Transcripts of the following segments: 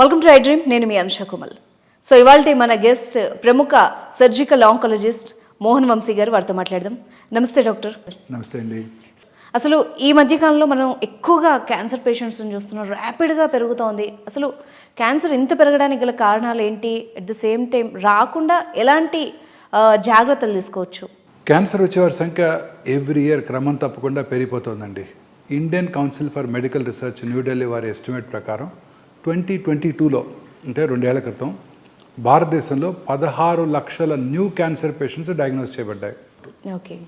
Welcome to I dream నేను మీ Anusha కుమల్. So ఇవాళ మన గెస్ట్ ప్రముఖ సర్జికల్ ఆంకాలజిస్ట్ మోహన్ వంశీ గారు వారితో మాట్లాడదాం. నమస్తే డాక్టర్. నమస్తే అండి. అసలు ఈ మధ్యకాలంలో మనం ఎక్కువగా క్యాన్సర్ పేషెంట్స్ని చూస్తున్నాం. ర్యాపిడ్గా పెరుగుతోంది. అసలు క్యాన్సర్ ఇంత పెరగడానికి గల కారణాలు ఏంటి? అట్ ద సేమ్ టైం రాకుండా ఎలాంటి జాగ్రత్తలు తీసుకోవచ్చు? క్యాన్సర్ వచ్చేవారి సంఖ్య ఎవ్రీ ఇయర్ క్రమం తప్పకుండా పెరిగిపోతుందండి. Indian council for medical research New Delhi వారి ఎస్టిమేట్ ప్రకారం ట్వంటీ ట్వంటీ టూలో అంటే రెండేళ్ళ క్రితం భారతదేశంలో పదహారు లక్షల న్యూ క్యాన్సర్ పేషెంట్స్ డయాగ్నోస్ చేయబడ్డాయి. ఓకే.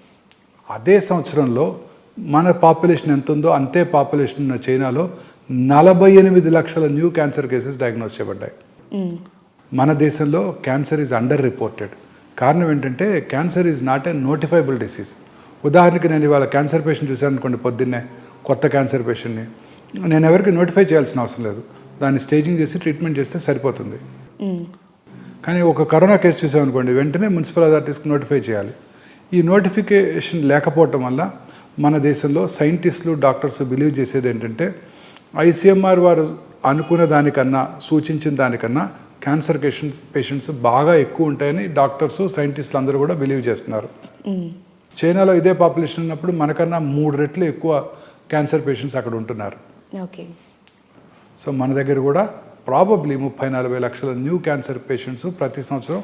అదే సంవత్సరంలో మన పాపులేషన్ ఎంత ఉందో అంతే పాపులేషన్ ఉన్న చైనాలో నలభై ఎనిమిది లక్షల న్యూ క్యాన్సర్ కేసెస్ డయాగ్నోస్ చేయబడ్డాయి. మన దేశంలో క్యాన్సర్ ఈజ్ అండర్ రిపోర్టెడ్. కారణం ఏంటంటే cancer is not a notifiable disease. ఉదాహరణకి నేను ఇవాళ క్యాన్సర్ పేషెంట్ చూశాను అనుకోండి పొద్దున్నే కొత్త క్యాన్సర్ పేషెంట్ని. నేను ఎవరికి నోటిఫై చేయాల్సిన అవసరం లేదు. దాన్ని స్టేజింగ్ చేసి ట్రీట్మెంట్ చేస్తే సరిపోతుంది. కానీ ఒక కరోనా కేసు చూసామనుకోండి వెంటనే మున్సిపల్ అథారిటీస్కి నోటిఫై చేయాలి. ఈ నోటిఫికేషన్ లేకపోవటం వల్ల మన దేశంలో సైంటిస్టులు డాక్టర్స్ బిలీవ్ చేసేది ఏంటంటే ఐసీఎంఆర్ వారు అనుకున్న దానికన్నా సూచించిన దానికన్నా క్యాన్సర్ పేషెంట్స్ పేషెంట్స్ బాగా ఎక్కువ ఉంటాయని డాక్టర్స్ సైంటిస్టులు అందరూ కూడా బిలీవ్ చేస్తున్నారు. చైనాలో ఇదే పాపులేషన్ ఉన్నప్పుడు మనకన్నా మూడు రెట్లు ఎక్కువ క్యాన్సర్ పేషెంట్స్ అక్కడ ఉంటున్నారు. ఓకే. సో మన దగ్గర కూడా ప్రాబబ్లీ ముప్పై నలభై లక్షల న్యూ క్యాన్సర్ పేషెంట్స్ ప్రతి సంవత్సరం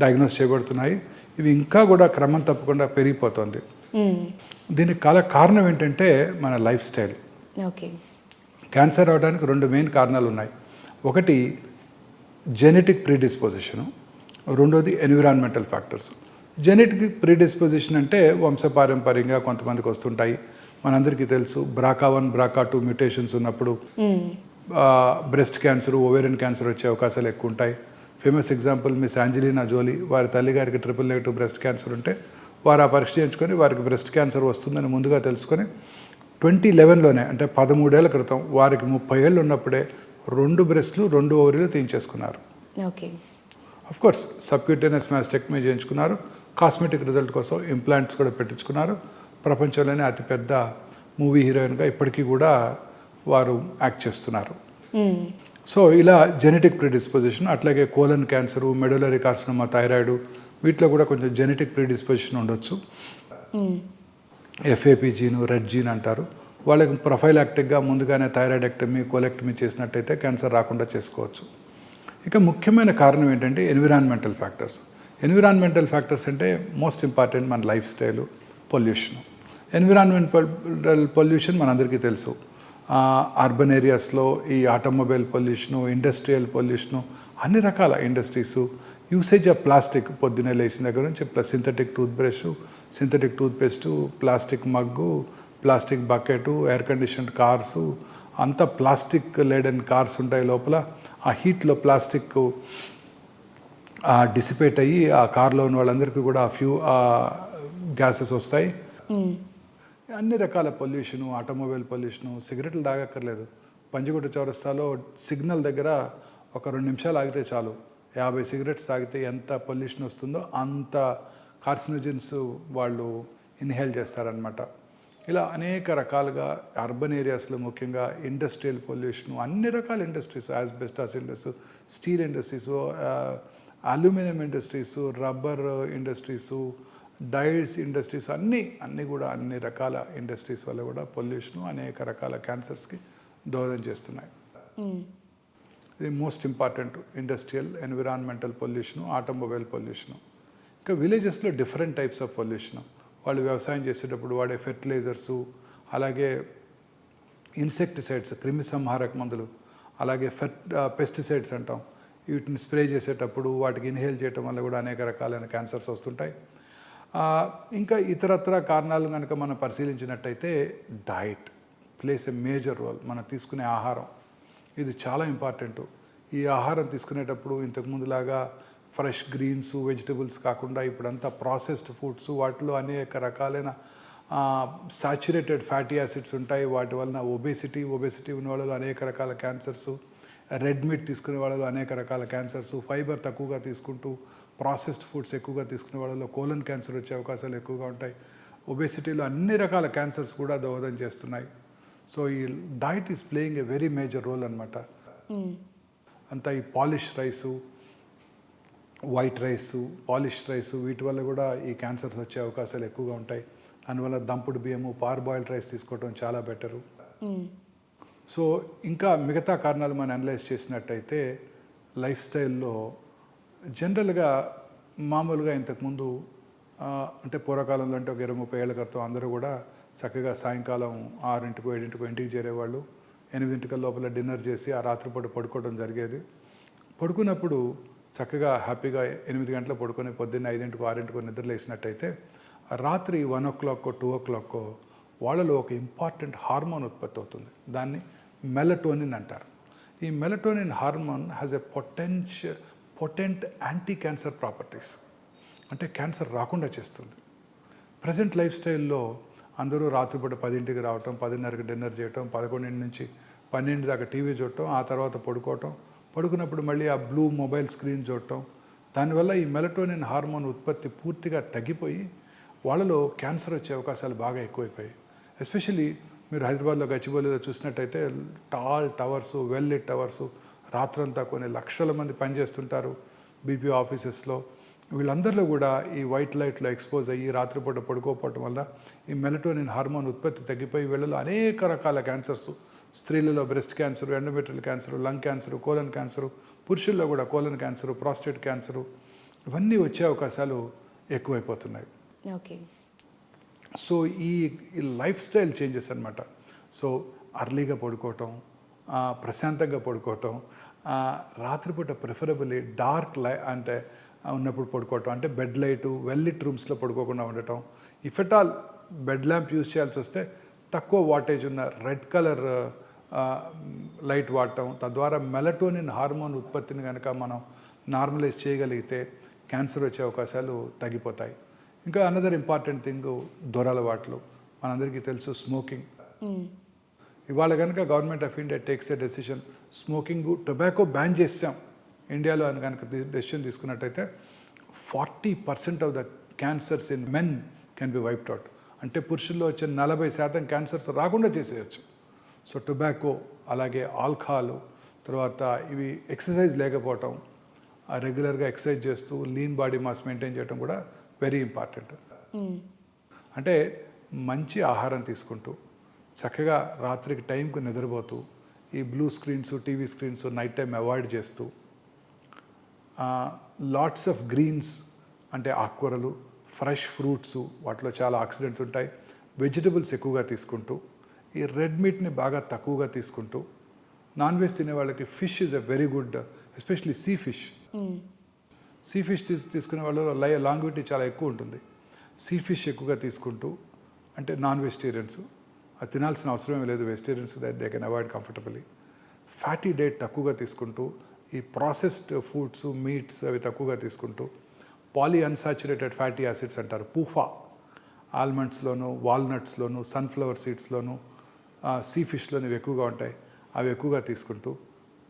డయాగ్నోస్ చేయబడుతున్నాయి. ఇవి ఇంకా కూడా క్రమం తప్పకుండా పెరిగిపోతుంది. దీనికి కాల కారణం ఏంటంటే మన లైఫ్ స్టైల్ క్యాన్సర్ అవడానికి రెండు మెయిన్ కారణాలు ఉన్నాయి. ఒకటి జెనెటిక్ ప్రీడిస్పోజిషను రెండోది ఎన్విరాన్మెంటల్ ఫ్యాక్టర్స్ జెనెటిక్ ప్రీడిస్పోజిషన్ అంటే వంశపారంపర్యంగా కొంతమందికి వస్తుంటాయి. మనందరికీ తెలుసు BRCA one BRCA two mutations ఉన్నప్పుడు బ్రెస్ట్ క్యాన్సర్ ఓవేరియన్ క్యాన్సర్ వచ్చే అవకాశాలు ఎక్కువ ఉంటాయి. Famous example miss Angelina Jolie వారి తల్లిగారికి ట్రిపుల్ నెగిటివ్ బ్రెస్ట్ క్యాన్సర్ ఉంటే వారు ఆ పరీక్ష చేయించుకొని వారికి బ్రెస్ట్ క్యాన్సర్ వస్తుందని ముందుగా తెలుసుకొని ట్వంటీ లెవెన్లోనే అంటే పదమూడేళ్ళ క్రితం వారికి ముప్పై ఏళ్ళు ఉన్నప్పుడే రెండు బ్రెస్ట్లు రెండు ఓవరీలు తీయించేసుకున్నారు. Okay of course subcutaneous mastectomy చేయించుకున్నారు. కాస్మెటిక్ రిజల్ట్ కోసం ఇంప్లాంట్స్ కూడా పెట్టించుకున్నారు. ప్రపంచంలోనే అతిపెద్ద మూవీ హీరోయిన్గా ఇప్పటికీ కూడా వారు యాక్ట్ చేస్తున్నారు. సో ఇలా జెనెటిక్ ప్రీడిస్పోజిషన్ అట్లాగే colon cancer medullary carcinoma thyroid వీటిలో కూడా కొంచెం జెనెటిక్ ప్రీడిస్పోజిషన్ ఉండొచ్చు. ఎఫ్ఏపీ జీను రెడ్ జీన్ అంటారు. వాళ్ళకి ప్రొఫైలాక్టిక్గా ముందుగానే థైరాయిడెక్టమీ కోలెక్టమీ చేసినట్టయితే క్యాన్సర్ రాకుండా చేసుకోవచ్చు. ఇక ముఖ్యమైన కారణం ఏంటంటే ఎన్విరాన్మెంటల్ ఫ్యాక్టర్స్ ఎన్విరాన్మెంటల్ ఫ్యాక్టర్స్ అంటే మోస్ట్ ఇంపార్టెంట్ మన life style pollution environmental pollution మనందరికీ తెలుసు. అర్బన్ ఏరియాస్లో ఈ ఆటోమొబైల్ పొల్యూషను ఇండస్ట్రియల్ పొల్యూషను అన్ని రకాల ఇండస్ట్రీసు యూసేజ్ ఆఫ్ ప్లాస్టిక్ పొద్దున్నే లేచిన దగ్గర నుంచి plus synthetic toothbrush synthetic toothpaste plastic mug plastic bucket air conditioned cars అంతా ప్లాస్టిక్ లేడెన్ కార్స్ ఉంటాయి లోపల. ఆ హీట్లో ప్లాస్టిక్ డిసిపేట్ అయ్యి ఆ కార్లో ఉన్న వాళ్ళందరికీ కూడా ఫ్యూ గ్యాసెస్ వస్తాయి. అన్ని రకాల పొల్యూషను ఆటోమొబైల్ పొల్యూషను సిగరెట్లు తాగక్కర్లేదు. పంజగుట్ట చౌరస్తాలో సిగ్నల్ దగ్గర ఒక రెండు నిమిషాలు ఆగితే చాలు. యాభై సిగరెట్స్ తాగితే ఎంత పొల్యూషన్ వస్తుందో అంత కార్సినోజన్స్ వాళ్ళు ఇన్హేల్ చేస్తారనమాట ఇలా అనేక రకాలుగా అర్బన్ ఏరియాస్లో ముఖ్యంగా ఇండస్ట్రియల్ పొల్యూషన్ అన్ని రకాల industries asbestos industries steel industries aluminium industries rubber industries tiles industries అన్నీ అన్నీ కూడా అన్ని రకాల ఇండస్ట్రీస్ వల్ల కూడా పొల్యూషన్ అనేక రకాల క్యాన్సర్స్కి దోహదం చేస్తున్నాయి. ఇది most important industrial environmental pollution automobile pollution. ఇంకా విలేజెస్లో డిఫరెంట్ టైప్స్ ఆఫ్ పొల్యూషన్. వాళ్ళు వ్యవసాయం చేసేటప్పుడు వాడే ఫెర్టిలైజర్సు అలాగే ఇన్సెక్టిసైడ్స్ క్రిమి సంహారక మందులు అలాగే ఫెర్ పెస్టిసైడ్స్ అంటాం. వీటిని స్ప్రే చేసేటప్పుడు వాటికి ఇన్హేల్ చేయటం వల్ల కూడా అనేక రకాలైన క్యాన్సర్స్ వస్తుంటాయి. ఇంకా ఇతరత్ర కారణాలు కనుక మనం పరిశీలించినట్టయితే diet plays a major role. మనం తీసుకునే ఆహారం. ఇది చాలా ఇంపార్టెంట్. ఈ ఆహారం తీసుకునేటప్పుడు ఇంతకుముందులాగా ఫ్రెష్ గ్రీన్స్ వెజిటబుల్స్ కాకుండా ఇప్పుడంతా ప్రాసెస్డ్ ఫుడ్స్ వాటిలో అనేక రకాలైన సాచురేటెడ్ ఫ్యాటీ యాసిడ్స్ ఉంటాయి. వాటి వలన ఒబేసిటీ ఒబేసిటీ ఉన్న వాళ్ళలో అనేక రకాల క్యాన్సర్స్. రెడ్ మీట్ తీసుకునే వాళ్ళలో అనేక రకాల క్యాన్సర్స్. ఫైబర్ తక్కువగా తీసుకుంటూ ప్రాసెస్డ్ ఫుడ్స్ ఎక్కువగా తీసుకునే వాళ్ళలో కోలన్ క్యాన్సర్ వచ్చే అవకాశాలు ఎక్కువగా ఉంటాయి. ఒబేసిటీలో అన్ని రకాల క్యాన్సర్స్ కూడా దోహదం చేస్తున్నాయి. సో ఈ diet is playing a very major role అనమాట అంతా ఈ polish rice white rice polish rice వీటి వల్ల కూడా ఈ క్యాన్సర్స్ వచ్చే అవకాశాలు ఎక్కువగా ఉంటాయి. అందువల్ల దంపుడు బియ్యము పార్ బాయిల్డ్ రైస్ తీసుకోవడం చాలా బెటరు. సో ఇంకా మిగతా కారణాలు మనం అనలైజ్ చేసినట్టయితే లైఫ్ స్టైల్లో జనరల్గా మామూలుగా ఇంతకుముందు అంటే పూర్వకాలంలో అంటే ఒక ఇరవై ముప్పై ఏళ్ళ క్రితం అందరూ కూడా చక్కగా సాయంకాలం ఆరింటికో ఏడింటికో ఇంటికి చేరేవాళ్ళు. ఎనిమిదింటిక లోపల డిన్నర్ చేసి ఆ రాత్రిపూట పడుకోవడం జరిగేది. పడుకున్నప్పుడు చక్కగా హ్యాపీగా ఎనిమిది గంటల పడుకొని పొద్దున్న ఐదింటికో ఆరింటికో నిద్ర లేచినట్టయితే రాత్రి వన్ ఓ క్లాక్కో టూ ఓ క్లాక్కో వాళ్ళలో ఒక ఇంపార్టెంట్ హార్మోన్ ఉత్పత్తి అవుతుంది. దాన్ని మెలటోనిన్ అంటారు. ఈ melatonin hormone has a potential potent anti cancer properties. అంటే క్యాన్సర్ రాకుండా చేస్తుంది. ప్రజెంట్ లైఫ్ స్టైల్లో అందరూ రాత్రిపూట పదింటికి రావటం పదిన్నరకి డిన్నర్ చేయటం పదకొండింటి నుంచి పన్నెండు దాకా టీవీ చూడటం ఆ తర్వాత పడుకోవటం పడుకున్నప్పుడు మళ్ళీ ఆ బ్లూ మొబైల్ స్క్రీన్ చూడటం. దానివల్ల ఈ మెలటోనిన్ హార్మోన్ ఉత్పత్తి పూర్తిగా తగ్గిపోయి వాళ్ళలో క్యాన్సర్ వచ్చే అవకాశాలు బాగా ఎక్కువైపోయాయి. ఎస్పెషల్లీ మీరు హైదరాబాద్లో గచ్చిబౌలిలో చూసినట్టయితే tall towers well towers towers రాత్రంతా కొన్ని లక్షల మంది పనిచేస్తుంటారు బీపీ ఆఫీసెస్లో. వీళ్ళందరిలో కూడా ఈ వైట్ లైట్లో ఎక్స్పోజ్ అయ్యి రాత్రిపూట పడుకోకపోవటం వల్ల ఈ మెలటోనిన్ హార్మోన్ ఉత్పత్తి తగ్గిపోయి వీళ్ళలో అనేక రకాల క్యాన్సర్స్ స్త్రీలలో breast cancer endometrial cancer lung cancer colon cancer పురుషుల్లో కూడా కోలన్ క్యాన్సర్ ప్రాస్టేట్ క్యాన్సర్ ఇవన్నీ వచ్చే అవకాశాలు ఎక్కువైపోతున్నాయి. ఓకే. సో ఈ లైఫ్ స్టైల్ చేంజెస్ అనమాట సో అర్లీగా పడుకోవటం ప్రశాంతంగా పడుకోవటం రాత్రిపూట ప్రిఫరబుల్లీ డార్క్ లై అంటే ఉన్నప్పుడు పడుకోవటం అంటే బెడ్ లైటు వెల్లిట్ రూమ్స్లో పడుకోకుండా ఉండటం. If at all bed lamp use చేయాల్సి వస్తే తక్కువ వాటేజ్ ఉన్న రెడ్ కలర్ లైట్ వాడటం తద్వారా మెలటోనిన్ హార్మోన్ ఉత్పత్తిని కనుక మనం నార్మలైజ్ చేయగలిగితే క్యాన్సర్ వచ్చే అవకాశాలు తగ్గిపోతాయి. ఇంకా అనదర్ ఇంపార్టెంట్ థింగ్ దొరలవాట్లు. మనందరికీ తెలుసు స్మోకింగ్. ఇవాళ కనుక government of India takes a decision smoking tobacco ban చేసాం ఇండియాలో అని కనుక డెసిషన్ తీసుకున్నట్టయితే forty percent of the cancers in men can be wiped out అంటే పురుషుల్లో వచ్చే నలభై శాతం క్యాన్సర్స్ రాకుండా చేసేయచ్చు. సో టొబాకో అలాగే ఆల్కహాల్ తర్వాత ఇవి ఎక్సర్సైజ్ లేకపోవటం రెగ్యులర్గా ఎక్సర్సైజ్ చేస్తూ లీన్ బాడీ మాస్ మెయింటైన్ చేయడం కూడా వెరీ ఇంపార్టెంట్ మ్మ్. అంటే మంచి ఆహారం తీసుకుంటూ చక్కగా రాత్రికి టైంకు నిద్రపోతూ ఈ blue screens TV screens night time avoid చేస్తూ లాట్స్ ఆఫ్ గ్రీన్స్ అంటే ఆకుకూరలు ఫ్రెష్ ఫ్రూట్స్ వాటిలో చాలా ఆక్సిడెంట్స్ ఉంటాయి. వెజిటబుల్స్ ఎక్కువగా తీసుకుంటూ ఈ రెడ్ మీట్ని బాగా తక్కువగా తీసుకుంటూ నాన్ వెజ్ తినే వాళ్ళకి fish is a very good especially sea fish. Sea fish తీసు తీసుకునే వాళ్ళలో లై లాంగ్విటీ చాలా ఎక్కువ ఉంటుంది. సీ ఫిష్ ఎక్కువగా తీసుకుంటూ అంటే నాన్ వెజిటేరియన్స్ అది తినాల్సిన అవసరమే లేదు vegetarians they can avoid comfortably fatty diet తక్కువగా తీసుకుంటూ ఈ ప్రాసెస్డ్ ఫుడ్స్ మీట్స్ అవి తక్కువగా తీసుకుంటూ పాలీ అన్సాచురేటెడ్ ఫ్యాటీ యాసిడ్స్ అంటారు పూఫా. ఆల్మండ్స్లోను వాల్నట్స్లోను సన్ఫ్లవర్ సీడ్స్లోను సీ ఫిష్లోను ఇవి ఎక్కువగా ఉంటాయి. అవి ఎక్కువగా తీసుకుంటూ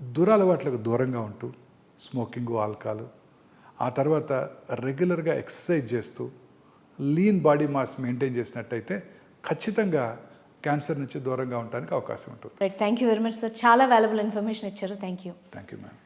దురలవాట్లకు దూరంగా ఉంటూ స్మోకింగ్ ఆల్కహాల్ ఆ తర్వాత రెగ్యులర్గా ఎక్సర్సైజ్ చేస్తూ లీన్ బాడీ మాస్ మెయింటైన్ చేసినట్టయితే ఖచ్చితంగా క్యాన్సర్ నుంచి దూరంగా ఉండడానికి అవకాశం ఉంటుంది. Thank you very much sir చాలా వాల్యుబుల్ ఇన్ఫర్మేషన్ ఇచ్చారు. Thank you thank you ma'am